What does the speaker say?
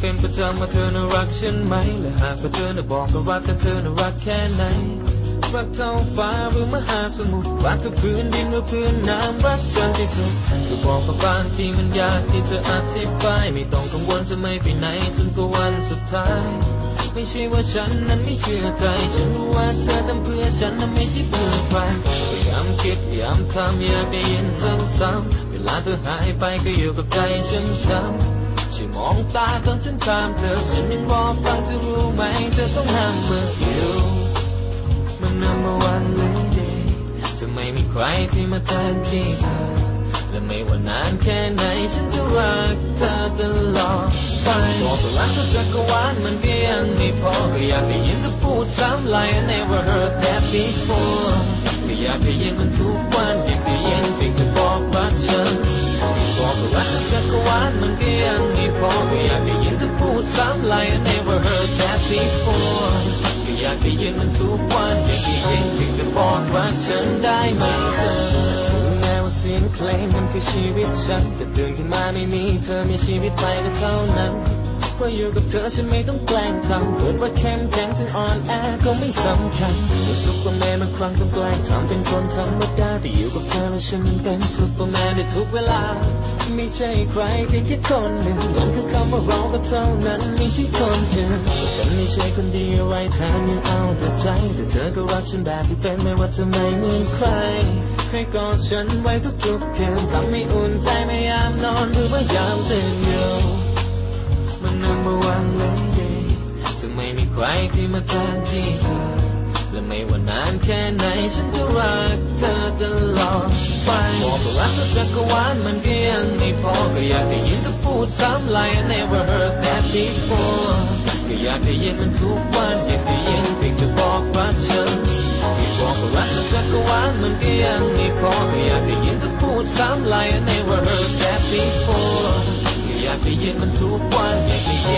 เป็นประจำว่าเธอน่ารักฉันไหม และหากว่าเธอน่ะบอกก็รักแต่เธอน่ารักแค่ไหน รักเท่าฟ้าหรือมหาสมุทร รักกับพื้นดินหรือพื้นน้ำ รักเธอที่สุดก็บอกว่าบางทีมันยากที่จะอธิบาย ไม่ต้องกังวลจะไม่ไปไหนจนกว่าวันสุดท้าย ไม่ใช่ว่าฉันนั้นไม่เชื่อใจ ฉันรู้ว่าเธอทำเพื่อฉันนั้นไม่ใช่เพื่อใครพยายามคิดพยายามทำอยากได้ยินซ้ำๆเวลาเธอหายไปก็อยู่กับใจช้ำๆ ช่วยมองตาตอนฉันถามเธอฉันยังรอฟังเธอรู้ไหมเธอต้องห้ามเมื่ออยู่มัน number one lady จะไม่มีใครที่มาแทนที่เธอและไม่ว่านานแค่ไหนฉันจะรักเธอตลอดไปบอกว่ารักเธอจักรวาลมันก็ยังไม่พอก็อยากได้ยินเธอพูดซ้ำ like I never heard that before ก็อยากได้ยินมันทุกวัน วาลมันก็ยังไม่พอก็อยากได้ยินเธอพูดซ้ำ like I never heard that before ก็อยากได้ยินมันทุกวันอยากได้ยินเพียงเธอบอกรักฉันได้ไหมเธอถึงแม้ว่าเสียงเพลงมันคือชีวิตฉันแต่ตื่นขึ้นมาไม่มีเธอมีชีวิตไปก็เท่านั้นเพราะอยู่กับเธอฉันไม่ต้องแกล้งทำเกิดว่าเข้มแข็งถึงอ่อนแอก็ไม่สำคัญว่าซุปเปอร์แมนบางครั้งต้องแกล้งทำเป็นคนธรรมดาแต่อยู่กับเธอแล้วฉันเป็นซุปเปอร์แมนในทุกเวลา ไม่ใช่ใครเพียงแค่คนหนึ่งมันคือคำว่าเราก็เท่านั้นไม่ใช่คนอื่นฉันไม่ใช่คนดีอะไรแถมยังเอาแต่ใจ แต่เธอก็รักฉันแบบที่เป็นไม่ว่าจะไม่เหมือนใครให้กอดฉันไว้ทุกๆคืนทำให้อุ่นใจไม่ยามนอนหรือว่ายามตื่นอยู่มัน number one lady จะไม่มีใครที่มาแทนที่เธอและไม่ว่านานแค่ไหนฉันจะรักเธอตลอด ไปบอกว่ารักจักรวาลมันก็ยังไม่พอก็อยากได้ยินเธอพูดซ้ำ like I never heard that before ก็อยากได้ยินมันทุกวันอยากได้ยินเพียงเธอบอกรักฉันที่บอกว่ารักจักรวาลมันก็ยังไม่พอก็อยากได้ยินเธอพูดซ้ำ like I never heard that before ก็อยากได้ยินมันทุกวันอยากได้ยิน